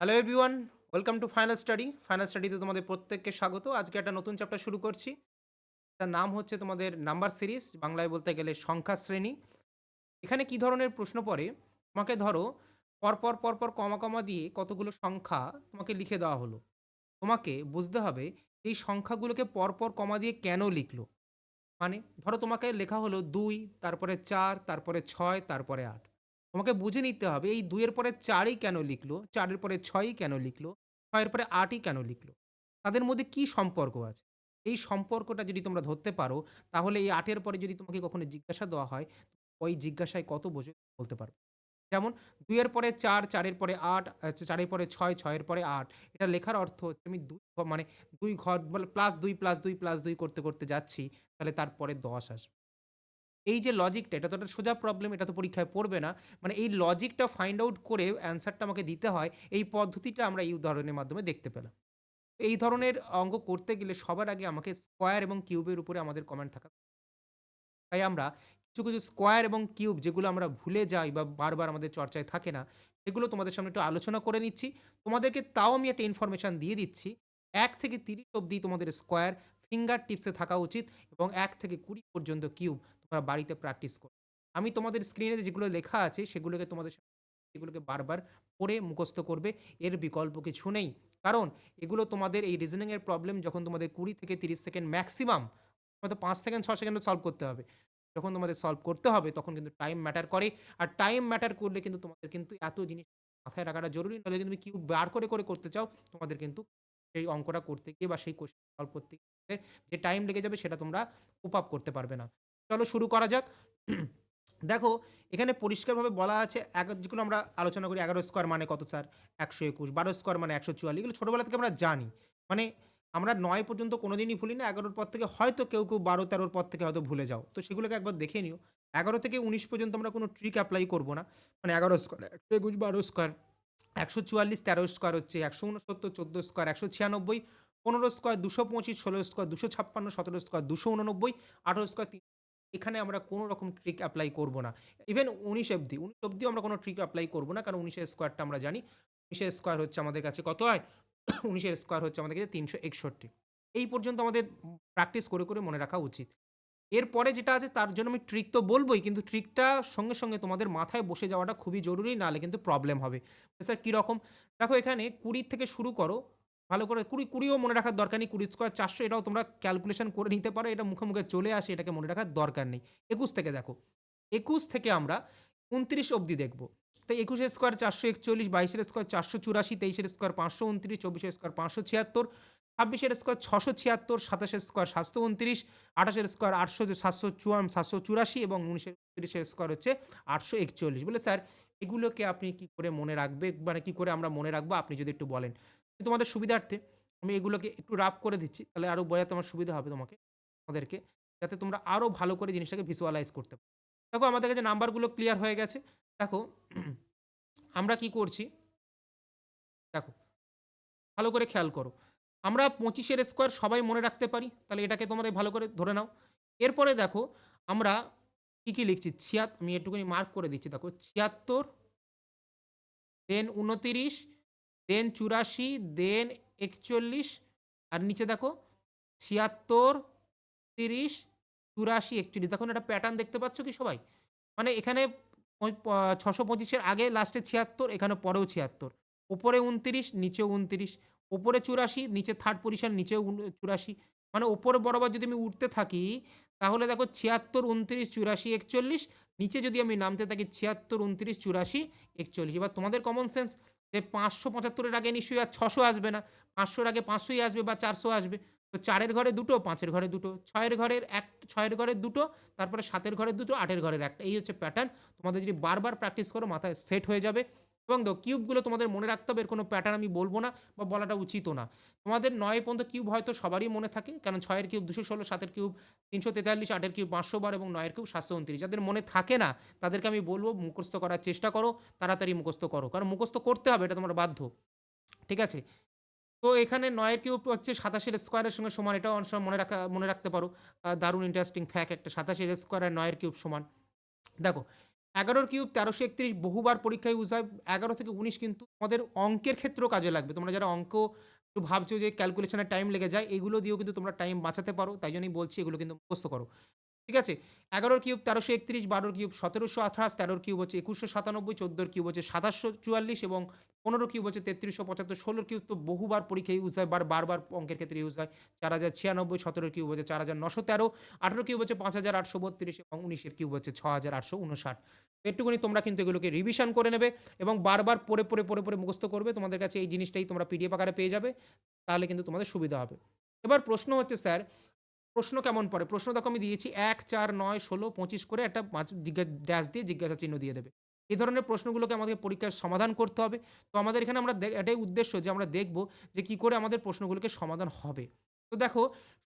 Hello everyone welcome to final study final স্টাডিতে তোমাদের প্রত্যেককে স্বাগত। আজকে একটা নতুন চ্যাপ্টার শুরু করছি। তার নাম হচ্ছে তোমাদের নাম্বার সিরিজ বাংলায় বলতে গেলে সংখ্যা শ্রেণি। এখানে কি ধরনের প্রশ্ন পড়ে? তোমাকে ধরো পরপর পরপর কমা কমা দিয়ে কতগুলো সংখ্যা তোমাকে লিখে দেওয়া হলো। তোমাকে বুঝতে হবে, এই সংখ্যাগুলোকে পরপর কমা দিয়ে কেন লিখলো? মানে ধরো তোমাকে লেখা হলো দুই, তারপরে চার, তারপরে ছয়, তারপরে আট। তোমাকে বুঝে নিতে হবে এই দুইয়ের পরে চারই কেন লিখলো চারের পরে ছয়ই কেন লিখলো ছয়ের পরে আটই কেন লিখলো? তাদের মধ্যে কি সম্পর্ক আছে? এই সম্পর্কটা যদি তোমরা ধরতে পারো তাহলে এই আটের পরে যদি তোমাকে কখনো জিজ্ঞাসা দেওয়া হয় ওই জিজ্ঞাসায় কত বোঝে বলতে পারবে যেমন দুইয়ের পরে চার চারের পরে আট আচ্ছা, চারের পরে ছয় ছয়ের পরে আট এটা লেখার অর্থ হচ্ছে আমি দুই মানে দুই ঘর প্লাস দুই প্লাস দুই প্লাস দুই করতে করতে যাচ্ছি তাহলে তারপরে দশ আসবে। এই যে লজিকটা এটা তো একটা সোজা প্রবলেম এটা তো পরীক্ষায় পড়বে না। মানে এই লজিকটা ফাইন্ড আউট করে অ্যান্সারটা আমাকে দিতে হয়, এই পদ্ধতিটা আমরা এই উদাহরণের মাধ্যমে দেখতে পেলাম। এই ধরনের অঙ্ক করতে গেলে সবার আগে আমাকে স্কোয়ার এবং কিউবের উপরে আমাদের কমেন্ট থাকা তাই আমরা কিছু কিছু স্কোয়ার এবং কিউব যেগুলো আমরা ভুলে যাই বা বারবার আমাদের চর্চায় থাকে না, সেগুলো তোমাদের সামনে একটু আলোচনা করে নিচ্ছি। তোমাদেরকে তাও আমি একটা ইনফরমেশান দিয়ে দিচ্ছি, এক থেকে তিরিশ অবধি তোমাদের স্কোয়ার ফিঙ্গার টিপসে থাকা উচিত এবং এক থেকে কুড়ি পর্যন্ত কিউব তোমরা বাড়িতে প্র্যাকটিস করো। আমি তোমাদের স্ক্রিনে যেগুলো লেখা আছে, সেগুলোকে তোমাদের এগুলোকে বারবার পড়ে মুখস্থ করবে, এর বিকল্প কিছু নেই। কারণ এগুলো তোমাদের এই রিজনিংয়ের প্রবলেম যখন তোমাদের কুড়ি থেকে তিরিশ সেকেন্ড ম্যাক্সিমাম হয়তো পাঁচ সেকেন্ড ছ সেকেন্ডে সলভ করতে হবে। যখন তোমাদের সলভ করতে হবে, তখন কিন্তু টাইম ম্যাটার করে। আর টাইম ম্যাটার করলে কিন্তু তোমাদের কিন্তু এত জিনিস মাথায় রাখাটা জরুরি। নাহলে তুমি কিউ বার করে করে করতে চাও, তোমাদের কিন্তু সেই অঙ্কটা করতে গিয়ে বা সেই কোশ্চেন সলভ করতে গিয়ে যে টাইম লেগে যাবে, সেটা তোমরা উপ করতে পারবে না। চলো শুরু করা যাক। দেখো, এখানে পরিষ্কারভাবে বলা আছে, এক যেগুলো আমরা আলোচনা করি, এগারো স্কোয়ার মানে কত স্যার একশো একুশ, বারো স্কোয়ার মানে একশো চুয়াল্লিশ, এগুলো ছোটোবেলা থেকে আমরা জানি। মানে আমরা নয় পর্যন্ত কোনোদিনই ভুলি না এগারোর পর থেকে হয়তো কেউ কেউ বারো তেরোর পর থেকে হয়তো ভুলে যাও। তো সেগুলোকে একবার দেখে নিও। এগারো থেকে উনিশ পর্যন্ত আমরা কোনো ট্রিক অ্যাপ্লাই করব না। মানে এগারো স্কোয়ার একশো একুশ, বারো স্কোয়ার একশো চুয়াল্লিশ, তেরো স্কোয়ার হচ্ছে, একশো উনসত্তর, চোদ্দ স্কোয়ার একশো ছিয়ানব্বই, পনেরো স্কোয়ার দুশো পঁচিশ, ষোলো স্কোয়ার দুশো ছাপ্পান্ন, সতেরো স্কোয়ার দুশো উননব্বই, আঠারো স্কোয়ার এখানে আমরা কোনো রকম ট্রিক অ্যাপ্লাই করব না। ইভেন উনিশ অবধি, উনিশ অবধিও আমরা কোনো ট্রিক অ্যাপ্লাই করব না, কারণ উনিশের স্কোয়ারটা আমরা জানি। উনিশের স্কোয়ার হচ্ছে আমাদের কাছে কত হয়? উনিশের স্কোয়ার হচ্ছে আমাদের কাছে তিনশো একষট্টি। এই পর্যন্ত আমাদের প্র্যাকটিস করে করে মনে রাখা উচিত। এরপরে যেটা আছে, তার জন্য আমি ট্রিক তো বলবোই, কিন্তু ট্রিকটা সঙ্গে সঙ্গে তোমাদের মাথায় বসে যাওয়াটা খুবই জরুরি, নাহলে কিন্তু প্রবলেম হবে। স্যার কীরকম? দেখো এখানে কুড়ির থেকে শুরু করো ভালো করে কুড়ি, কুড়িও মনে রাখার দরকার নেই। কুড়ি স্কোয়ার চারশো, এটাও তোমরা ক্যালকুলেশন করে নিতে পারো। এটা মুখে মুখে চলে আসে, এটাকে মনে রাখার দরকার নেই। একুশ থেকে দেখো, একুশ থেকে আমরা উনত্রিশ অবধি দেখব। তো একুশের স্কোয়ার চারশো একচল্লিশ, বাইশের স্কোয়ার চারশো চুরাশি, তেইশের স্কোয়ার পাঁচশো উনত্রিশ, চব্বিশের স্কোয়ার পাঁচশো ছিয়াত্তর, ছাব্বিশের স্কোয়ার ছশো ছিয়াত্তর, সাতাশের স্কোয়ার সাতশো উনত্রিশ, আঠাশের স্কোয়ার আটশো, সাতশো চুয়ান, সাতশো চুরাশি এবং উনিশের উনত্রিশের স্কোয়ার হচ্ছে আটশো একচল্লিশ। বলে স্যার, এগুলোকে আপনি কি করে মনে রাখবে? মানে কি করে আমরা মনে রাখব? আপনি যদি একটু বলেন। তোমাদের সুবিধার্থে আমি এগুলোকে একটু রাপ করে দিচ্ছি, তাহলে আরও বোঝাতে আমার সুবিধা হবে তোমাকে, আমাদেরকে, যাতে তোমরা আরও ভালো করে জিনিসটাকে ভিজুয়ালাইজ করতে পারো। দেখো, আমাদের কাছে নাম্বারগুলো ক্লিয়ার হয়ে গেছে। দেখো, আমরা কি করছি? দেখো, ভালো করে খেয়াল করো, আমরা পঁচিশের স্কোয়ার সবাই মনে রাখতে পারি, তাহলে এটাকে তোমাদের ভালো করে ধরে নাও। এরপরে দেখো, আমরা কী কী লিখছি? ছিয়াত আমি একটুখানি মার্ক করে দিচ্ছি। দেখো, ছিয়াত্তর দেন উনতিরিশ দেন চুরাশি, দেন একচল্লিশ, আর নিচে দেখো ছিয়াত্তর, তিরিশ, চুরাশি, একচল্লিশ। দেখুন একটা প্যাটার্ন দেখতে পাচ্ছ কি সবাই? মানে এখানে ছশো পঁচিশের আগে লাস্টে ছিয়াত্তর, এখানে পরেও ছিয়াত্তর। ওপরে উনতিরিশ, নিচেও উনতিরিশ। ওপরে চুরাশি, নিচে থার্ড পজিশন উন- চুরাশি। মানে ওপরে বরাবর যদি আমি উঠতে থাকি, তাহলে দেখো ছিয়াত্তর, উনতিরিশ, চুরাশি, একচল্লিশ। নিচে যদি আমি নামতে থাকি ছিয়াত্তর, উনতিরিশ, চুরাশি, একচল্লিশ। এবার তোমাদের কমন সেন্স যে পাঁচশো পঁচাত্তরের আগে নিশ্চয়ই আর ছশো আসবে না। পাঁচশোর আগে পাঁচশোই আসবে বা চারশো আসবে। তো চারের ঘরে দুটো, পাঁচের ঘরে দুটো, ছয়ের ঘরের এক, ছয়ের ঘরের দুটো, তারপরে সাতের ঘরের দুটো, আটের ঘরের একটা। এই হচ্ছে প্যাটার্ন তোমাদের যদি বারবার প্র্যাকটিস করো, মাথায় সেট হয়ে যাবে। এবং দেখো কিউবগুলো তোমাদের মনে রাখতে হবে, এর কোনো প্যাটার্ন আমি বলব না বা বলাটা উচিতও না। তোমাদের নয় পর্যন্ত কিউব হয়তো সবারই মনে থাকে, কারণ ছয়ের কিউব দুশো ষোলো, সাতের কিউব তিনশো তেতাল্লিশ, আটের কিউব পাঁচশো বার এবং নয়ের কিউব সাতশো উনত্রিশ। যাদের মনে থাকে না, তাদেরকে আমি বলব মুখস্থ করার চেষ্টা করো, তাড়াতাড়ি মুখস্থ করো, কারণ মুখস্থ করতে হবে, এটা তোমার বাধ্য। ঠিক আছে? তো এখানে নয়ের কিউব হচ্ছে সাতাশের স্কোয়ারের সঙ্গে সমান, এটাও অনেক সময় মনে রাখা, মনে রাখতে পারো। দারুণ ইন্টারেস্টিং ফ্যাক্ট একটা সাতাশের স্কোয়ার আর নয়ের কিউব সমান। দেখো এগারোর কিউব তেরোশো একত্রিশ বহুবার পরীক্ষায় ইউজ হয়। এগারো থেকে উনিশ কিন্তু আমাদের অঙ্কের ক্ষেত্রেও কাজে লাগবে। তোমরা যারা অঙ্ক একটু ভাবছ যে ক্যালকুলেশনের টাইম লেগে যায়, এগুলো দিয়েও কিন্তু তোমরা টাইম বাঁচাতে পারো। তাই জন্যই বলছি এগুলো কিন্তু মুখস্থ করো। ঠিক আছে? এগারোর কিউব তেরোশো একত্রিশ, বারোর কিউব সতেরোশো আঠাশ, তেরোর কিউব হচ্ছে একুশশো সাতানব্বই, চোদ্দোর কিউব হচ্ছে সাতাশশো চুয়াল্লিশ এবং পনেরো কিউব হচ্ছে তেত্রিশশো পঁচাত্তর, ষোলোর কিউব তো বহুবার পরীক্ষায় ইউজ হয়, বার, বারবার অঙ্কের ক্ষেত্রে ইউজ হয়। চার হাজার ছিয়ানব্বই, সতেরোর কিউব হচ্ছে চার হাজার নশো তেরো, আঠেরো কিউব হচ্ছে পাঁচ হাজার আটশো বত্রিশ এবং উনিশের কিউব হচ্ছে ছ হাজার আটশো উনষাট। একটুখানি তোমরা কিন্তু এগুলোকে রিভিশন করে নেবে এবং বারবার পড়ে পড়ে পড়ে পড়ে মুখস্থ করবে। তোমাদের কাছে এই জিনিসটাই তোমরা পিডিএফ আকারে পেয়ে যাবে, তাহলে কিন্তু তোমাদের সুবিধা হবে। এবার প্রশ্ন হচ্ছে, স্যার প্রশ্ন কেমন পড়ে? প্রশ্ন দেখো আমি দিয়েছি এক, চার, নয়, ষোলো, পঁচিশ করে একটা পাঁচ জিজ্ঞাসা ড্যাশ দিয়ে জিজ্ঞাসা চিহ্ন দিয়ে দেবে। এই ধরনের প্রশ্নগুলোকে আমাদের পরীক্ষার সমাধান করতে হবে। তো আমাদের এখানে আমরা এটাই উদ্দেশ্য যে আমরা দেখব যে কি করে আমাদের প্রশ্নগুলোকে সমাধান হবে। তো দেখো,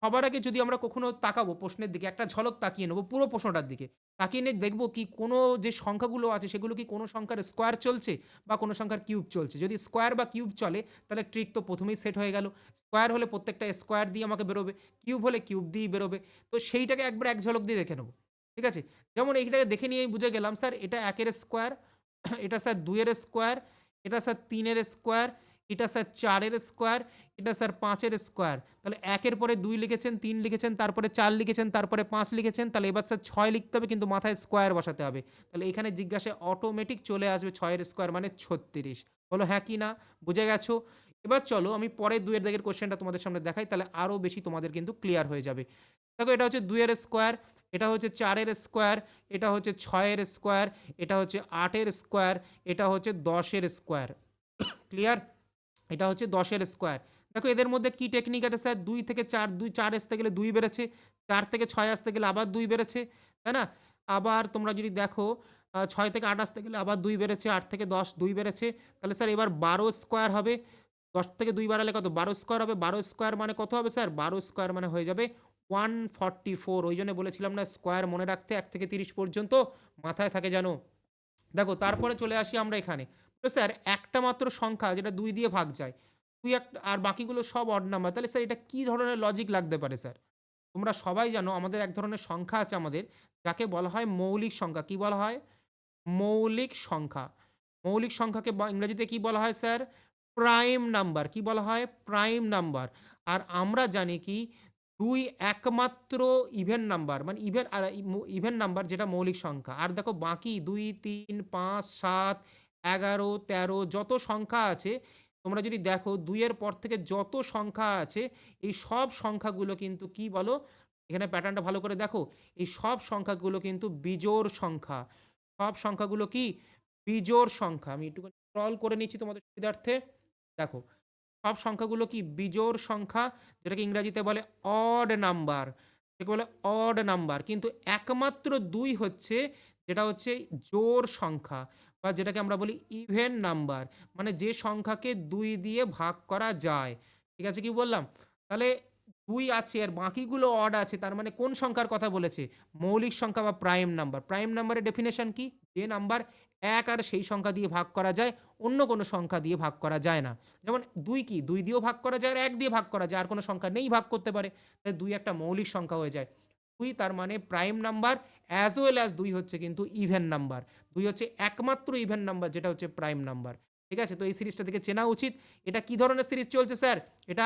সবার আগে যদি আমরা কখনো তাকাবো প্রশ্নের দিকে, একটা ঝলক তাকিয়ে নেব পুরো প্রশ্নটার দিকে। তাকিয়ে নিয়ে দেখব কি কোনো যে সংখ্যাগুলো আছে, সেগুলো কি কোনো সংখ্যার স্কোয়ার চলছে বা কোনো সংখ্যার কিউব চলছে। যদি স্কোয়ার বা কিউব চলে, তাহলে ট্রিক তো প্রথমেই সেট হয়ে গেল। স্কোয়ার হলে প্রত্যেকটা স্কোয়ার দিয়ে আমাকে বেরোবে কিউব হলে কিউব দিয়েই বেরোবে। তো সেইটাকে একবার এক ঝলক দিয়ে দেখে নেব, ঠিক আছে? যেমন এইটাকে দেখে নিয়ে বুঝে গেলাম, স্যার এটা একের স্কোয়ার এটা স্যার দুইয়ের স্কোয়ার এটা স্যার তিনের স্কোয়ার এটা স্যার চারের স্কোয়ার এটা স্যার পাঁচের স্কোয়ার। তাহলে একের পরে দুই লিখেছেন, তিন লিখেছেন, তারপরে চার লিখেছেন, তারপরে পাঁচ লিখেছেন, তাহলে এবার স্যার ছয় লিখতে হবে কিন্তু মাথায় স্কোয়ার বসাতে হবে। তাহলে এখানে জিজ্ঞাসায় অটোমেটিক চলে আসবে ছয়ের স্কোয়ার মানে ছত্রিশ। বলো হ্যাঁ কি না? বুঝে গেছো? এবার চলো আমি পরে দুয়ের দিকের কোশ্চেনটা তোমাদের সামনে দেখাই, তাহলে আরও বেশি তোমাদের কিন্তু ক্লিয়ার হয়ে যাবে। দেখো এটা হচ্ছে দুইয়ের স্কোয়ার, এটা হচ্ছে চারের স্কোয়ার, এটা হচ্ছে ছয়ের স্কোয়ার, এটা হচ্ছে আটের স্কোয়ার, এটা হচ্ছে দশের স্কোয়ার। ক্লিয়ার এটা হচ্ছে দশের স্কোয়ার। দেখো, এদের মধ্যে কি টেকনিক আছে স্যার? দুই থেকে চার, দুই, চার আসতে গেলে দুই বেড়েছে, চার থেকে ছয় আসতে গেলে আবার দুই বেড়েছে, তাই না? আবার তোমরা যদি দেখো ছয় থেকে আট আসতে গেলে আবার দুই বেড়েছে, আট থেকে দশ, দুই বেড়েছে, তাহলে স্যার এবার বারো স্কোয়ার হবে। দশ থেকে দুই বাড়ালে কত? বারো স্কোয়ার হবে। বারো স্কোয়ার মানে কত হবে স্যার? বারো স্কোয়ার মানে হয়ে যাবে ওয়ান ফর্টি ফোর ওই জন্য বলেছিলাম না স্কোয়ার মনে রাখতে এক থেকে তিরিশ পর্যন্ত মাথায় থাকে, জানো? দেখো, তারপরে চলে আসি আমরা এখানে। তো স্যার, একটা মাত্র সংখ্যা যেটা দুই দিয়ে ভাগ যায় দুই একটা আর বাকিগুলো সব অড নাম্বার তাহলে স্যার এটা কী ধরনের লজিক লাগতে পারে স্যার তোমরা সবাই জানো, আমাদের এক ধরনের সংখ্যা আছে আমাদের, যাকে বলা হয় মৌলিক সংখ্যা। কি বলা হয়? মৌলিক সংখ্যা। মৌলিক সংখ্যাকে ইংরেজিতে কি বলা হয় স্যার প্রাইম নাম্বার কি বলা হয়? প্রাইম নাম্বার আর আমরা জানি কি, দুই একমাত্র ইভেন নাম্বার মানে ইভেন আর ইভেন নাম্বার যেটা মৌলিক সংখ্যা। আর দেখো বাকি দুই, তিন, পাঁচ, সাত, এগারো, তেরো, যত সংখ্যা আছে তোমরা যদি দেখো দুইয়ের পর থেকে যত সংখ্যা আছে, এই সব সংখ্যাগুলো কিন্তু কি বলো? এখানে প্যাটার্নটা ভালো করে দেখো। এই সব সংখ্যাগুলো কিন্তু বিজোড় সংখ্যা। সব সংখ্যাগুলো কি? বিজোড় সংখ্যা। আমি একটু স্ক্রল করে নিচ্ছি তোমাদের সুবিধার্থে। দেখো, সব সংখ্যাগুলো কি? বিজোড় সংখ্যা, যেটাকে ইংরাজিতে বলে অড নাম্বার যেটাকে বলে অড নাম্বার কিন্তু একমাত্র দুই হচ্ছে, যেটা হচ্ছে জোড় সংখ্যা। বা যেটাকে আমরা বলি ইভেন নাম্বার মানে যে সংখ্যাকে দুই দিয়ে ভাগ করা যায়। ঠিক আছে কি বললাম? তাহলে দুই আছে, আর বাকিগুলো অড আছে, তার মানে কোন সংখ্যার কথা বলেছে? মৌলিক সংখ্যা বা প্রাইম নাম্বার প্রাইম নাম্বারের ডেফিনেশন কি? যে নাম্বার এক আর সেই সংখ্যা দিয়ে ভাগ করা যায়, অন্য কোনো সংখ্যা দিয়ে ভাগ করা যায় না। যেমন দুই কি? দুই দিয়েও ভাগ করা যায়, আর এক দিয়ে ভাগ করা যায়, আর কোনো সংখ্যা নেই ভাগ করতে পারে। তাই দুই একটা মৌলিক সংখ্যা হয়ে যায়। দুই, তার মানে prime number as well as দুই হচ্ছে কিন্তু ইভেন নাম্বার দুই হচ্ছে একমাত্র ইভেন নাম্বার যেটা হচ্ছে প্রাইম নাম্বার ঠিক আছে? তো এই সিরিজটা থেকে চেনা উচিত। এটা কি ধরনের সিরিজ চলছে, স্যার? এটা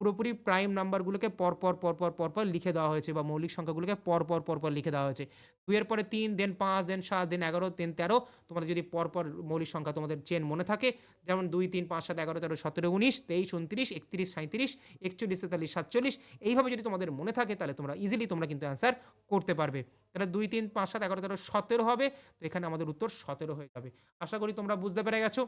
পুরোপুরি প্রাইম নাম্বারগুলোকে পরপর পরপর পরপর লিখে দেওয়া হয়েছে বা মৌলিক সংখ্যাগুলোকে পরপর পরপর লিখে দেওয়া হয়েছে। দুইয়ের পরে তিন দেন পাঁচ দেন সাত দেন এগারো দেন তেরো। তোমাদের যদি পরপর মৌলিক সংখ্যা তোমাদের চেন মনে থাকে, যেমন দুই, তিন, পাঁচ, সাত, এগারো, তেরো, সতেরো, উনিশ, তেইশ, উনত্রিশ, একত্রিশ সাঁত্রিশ একচল্লিশ, তেতাল্লিশ, সাতচল্লিশ, এইভাবে যদি তোমাদের মনে থাকে, তাহলে তোমরা ইজিলি তোমরা কিন্তু অ্যান্সার করতে পারবে। তাহলে দুই, তিন, পাঁচ, সাত, এগারো, তেরো, সতেরো হবে, তো এখানে আমাদের উত্তর সতেরো হয়ে যাবে। আশা করি তোমরা বুঝতে পেরে গেছো।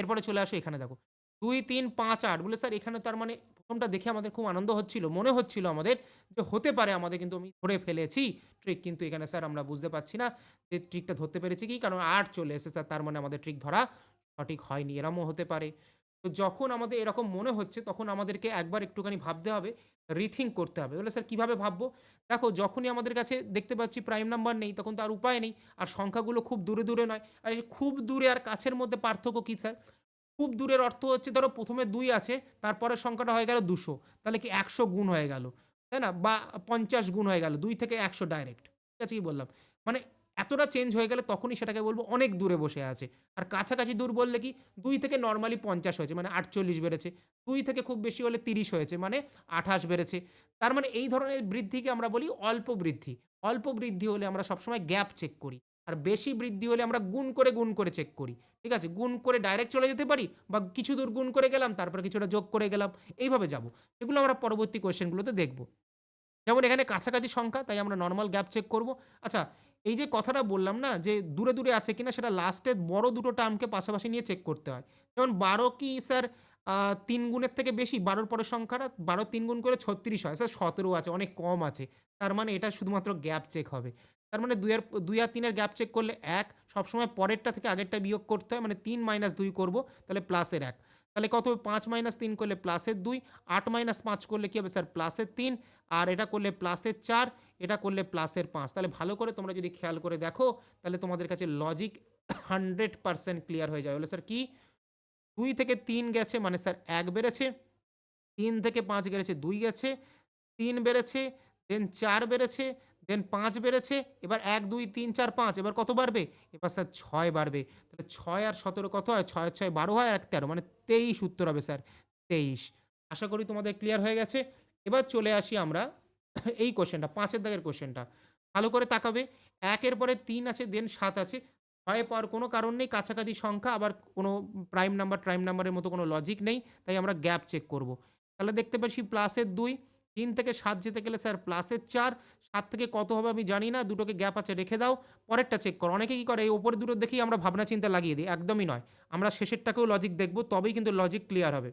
এরপরে চলে আসো, এখানে দেখো। দুই, তিন, পাঁচ, আট বলে স্যার এখানে তার মানে প্রথমটা দেখে আমাদের খুব আনন্দ হচ্ছিল, মনে হচ্ছিল আমাদের যে হতে পারে আমাদের কিন্তু আমি ধরে ফেলেছি ট্রিক কিন্তু এখানে স্যার আমরা বুঝতে পারছি না যে ট্রিকটা ধরতে পেরেছি কি, কারণ আট চলে এসে স্যার, তার মানে আমাদের ট্রিক ধরা সঠিক হয়নি, এরমও হতে পারে। তো যখন আমাদের এরকম মনে হচ্ছে তখন আমাদেরকে একবার একটুখানি ভাবতে হবে রিথিঙ্ক করতে হবে। বলে স্যার কীভাবে ভাববো? দেখো যখনই আমাদের কাছে দেখতে পাচ্ছি প্রাইম নাম্বার নেই তখন তো আর উপায় নেই, আর সংখ্যাগুলো খুব দূরে দূরে নয়, আর খুব দূরে আর কাছের মধ্যে পার্থক্য কী স্যার? খুব দূরের অর্থ হচ্ছে, ধরো প্রথমে দুই আছে, তারপরে সংখ্যাটা হয়ে গেল দুশো। তাহলে কি একশো গুণ হয়ে গেল? তাই না? বা পঞ্চাশ গুণ হয়ে গেল, দুই থেকে একশো ডাইরেক্ট ঠিক আছে কি বললাম? মানে এতটা চেঞ্জ হয়ে গেলে তখনই সেটাকে বলব অনেক দূরে বসে আছে। আর কাছাকাছি দূর বললে কি, দুই থেকে নর্মালি পঞ্চাশ হয়েছে মানে আটচল্লিশ বেড়েছে। দুই থেকে খুব বেশি হলে তিরিশ হয়েছে মানে আঠাশ বেড়েছে। তার মানে এই ধরনের বৃদ্ধিকে আমরা বলি অল্প বৃদ্ধি। অল্প বৃদ্ধি হলে আমরা সবসময় গ্যাপ চেক করি। আর বেশি বৃদ্ধি হলে আমরা গুণ করে গুণ করে চেক করি। ঠিক আছে? গুণ করে ডাইরেক্ট চলে যেতে পারি বা কিছু দূর গুণ করে গেলাম, তারপরে কিছুটা যোগ করে গেলাম, এইভাবে যাব। এগুলো আমরা পরবর্তী কোয়েশ্চেনগুলোতে দেখব। যেমন এখানে কাছাকাছি সংখ্যা, তাই আমরা নর্মাল গ্যাপ চেক করব। আচ্ছা এই যে কথাটা বললাম না, যে দূরে দূরে আছে কিনা, সেটা লাস্টে বড় দুটো টার্মকে পাশাপাশি নিয়ে চেক করতে হয়। যেমন বারো কি স্যার তিন গুণের থেকে বেশি, বারোর পরের সংখ্যাটা, বারো তিন গুণ করে ছত্রিশ হয়। স্যার সতেরো আছে, অনেক কম আছে। তার মানে এটা শুধুমাত্র গ্যাপ চেক হবে। তার মানে দুই আর দুই আর তিনের গ্যাপ চেক করলে এক, সবসময় পরেরটা থেকে আগেরটা বিয়োগ করতে হয় মানে তিন মাইনাস দুই করব, তাহলে প্লাসের এক। তাহলে কত হবে? পাঁচ মাইনাস তিন করলে প্লাসের দুই, আট মাইনাস পাঁচ করলে কী হবে? স্যার প্লাসের তিন, আর এটা করলে প্লাসের চার, এটা করলে প্লাসের পাঁচ। তাহলে ভালো করে তোমরা যদি খেয়াল করে দেখো, তাহলে তোমাদের কাছে লজিক হান্ড্রেড পার্সেন্ট ক্লিয়ার হয়ে যাবে। বলে স্যার কি? দুই থেকে তিন গেছে মানে স্যার এক বেড়েছে, তিন থেকে পাঁচ গেছে দুই গেছে, তিন বেড়েছে দেন চার বেড়েছে দেন পাঁচ বেড়েছে, এবার এক, দুই, তিন, চার, পাঁচ, এবার কত বাড়বে? এবার স্যার ছয় বাড়বে। তাহলে ছয় আর সতেরো কত হয়? ছয় ছয়, বারো হয় আর এক তেরো মানে তেইশ উত্তর হবে স্যার, তেইশ। আশা করি তোমাদের ক্লিয়ার হয়ে গেছে। এবার চলে আসি আমরা এই কোশ্চেনটা পাঁচের দাগের কোশ্চেনটা ভালো করে তাকাবে, একের পরে তিন আছে দেন সাত আছে। ছয় পাওয়ার কোনো কারণ নেই, কাছাকাছি সংখ্যা, আবার কোনো প্রাইম নাম্বার ট্রাইম নাম্বারের মতো কোনো লজিক নেই, তাই আমরা গ্যাপ চেক করব। তাহলে দেখতে পাচ্ছি প্লাসের দুই তিন থেকে সাত যেতে গেলে স্যার প্লাসের চার, সাত থেকে কত হবে আমি জানি না, দুটোকে গ্যাপ আছে, রেখে দাও, পরেরটা চেক করো। অনেকে কী করে, এই ওপরে দুটো দেখেই আমরা ভাবনা চিন্তা লাগিয়ে দিই, একদমই নয়। আমরা শেষেরটাকেও লজিক দেখব, তবেই কিন্তু লজিক ক্লিয়ার হবে।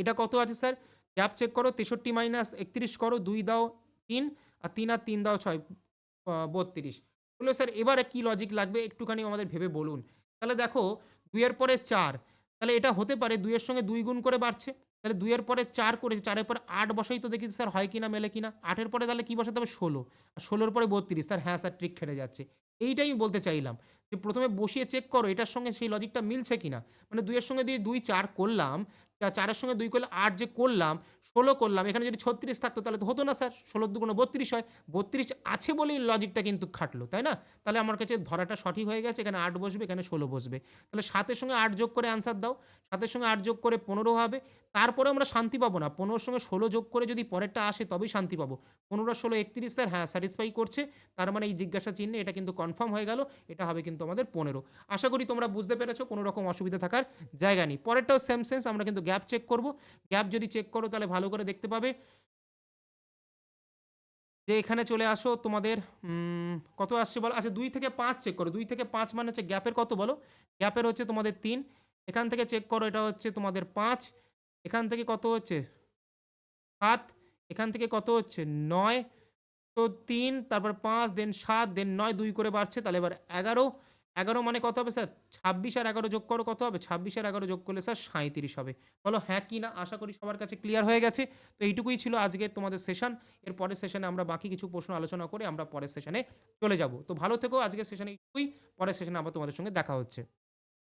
এটা কত আছে স্যার? গ্যাপ চেক করো, তেষট্টি মাইনাস একত্রিশ করো, দুই দাও তিন, আর তিন আর তিন দাও ছয় বত্রিশ। বলল স্যার, এবারে কি লজিক লাগবে? একটুখানি আমাদের ভেবে বলুন। তাহলে দেখো, দুইয়ের পরে চার, তাহলে এটা হতে পারে, দুইয়ের সঙ্গে দুই গুণ করে বাড়ছে। তাহলে দুইয়ের পরে চার করেছে, চারের পরে আট বসাই তো দেখি স্যার হয় কিনা, মেলে কিনা। আটের পরে তাহলে কি বসাতে হবে? ষোলো। আর ষোলোর পরে বত্রিশ। স্যার হ্যাঁ স্যার ট্রিক খেটে যাচ্ছে। এইটাই আমি বলতে চাইলাম যে প্রথমে বসিয়ে চেক করো, এটার সঙ্গে সেই লজিকটা মিলছে কিনা। মানে দুইয়ের সঙ্গে দিয়ে দুই চার করলাম চারের সঙ্গে দুই করলে আট যে করলাম, ষোলো করলাম, এখানে যদি ছত্রিশ থাকতো তাহলে তো হতো না স্যার, ষোলোর দুগুণ বত্রিশ হয়, বত্রিশ আছে বলেই লজিকটা কিন্তু খাটলো, তাই না? তাহলে আমার কাছে ধরাটা সঠিক হয়ে গেছে, এখানে আট বসবে, এখানে ষোলো বসবে। তাহলে সাতের সঙ্গে আট যোগ করে অ্যান্সার দাও, সাতের সঙ্গে আট যোগ করে পনেরো হবে তারপরে আমরা শান্তি পাবো না, পনেরোর সঙ্গে ষোলো যোগ করে যদি পরেরটা আসে তবেই শান্তি পাবো। পনেরো, ষোলো, একত্রিশ, স্যার হ্যাঁ স্যাটিসফাই করছে, তার মানে এই জিজ্ঞাসা চিহ্নে এটা কিন্তু কনফার্ম হয়ে গেল, এটা হবে কিন্তু আমাদের পনেরো। আশা করি তোমরা বুঝতে পেরেছ, কোনো রকম অসুবিধা থাকার জায়গা নেই। পরেরটাও সেম সেন্স আমরা কিন্তু গ্যাপ চেক করব। গ্যাপ যদি চেক করো তাহলে ভালো করে দেখতে পাবে। যে এখানে চলে আসো তোমাদের কত আসছে বলো? আচ্ছা দুই থেকে পাঁচ চেক করো। দুই থেকে পাঁচ মানে হচ্ছে গ্যাপের কত বলো? গ্যাপের হচ্ছে তোমাদের তিন। এখান থেকে চেক করো, এটা হচ্ছে তোমাদের পাঁচ। এখান থেকে কত হচ্ছে? সাত। এখান থেকে কত হচ্ছে? নয়। তো তিন, তারপর পাঁচ, দেন সাত, দেন নয়, দুই করে বাড়ছে। তাহলে এবার এগারো। এগারো মানে কত হবে স্যার? ছাব্বিশ আর এগারো যোগ করো, কত হবে? ছাব্বিশ আর এগারো যোগ করলে স্যার সাঁত্রিশ হবে। বলো হ্যাঁ কি না? আশা করি সবার কাছে ক্লিয়ার হয়ে গেছে। তো এইটুকুই ছিল আজকের তোমাদের সেশন এর পরের সেশনে আমরা বাকি কিছু প্রশ্ন আলোচনা করে আমরা পরের সেশনে চলে যাব। তো ভালো থেকো, আজকের সেশনে এইটুকুই। পরের সেশনে আবার তোমাদের সঙ্গে দেখা হচ্ছে।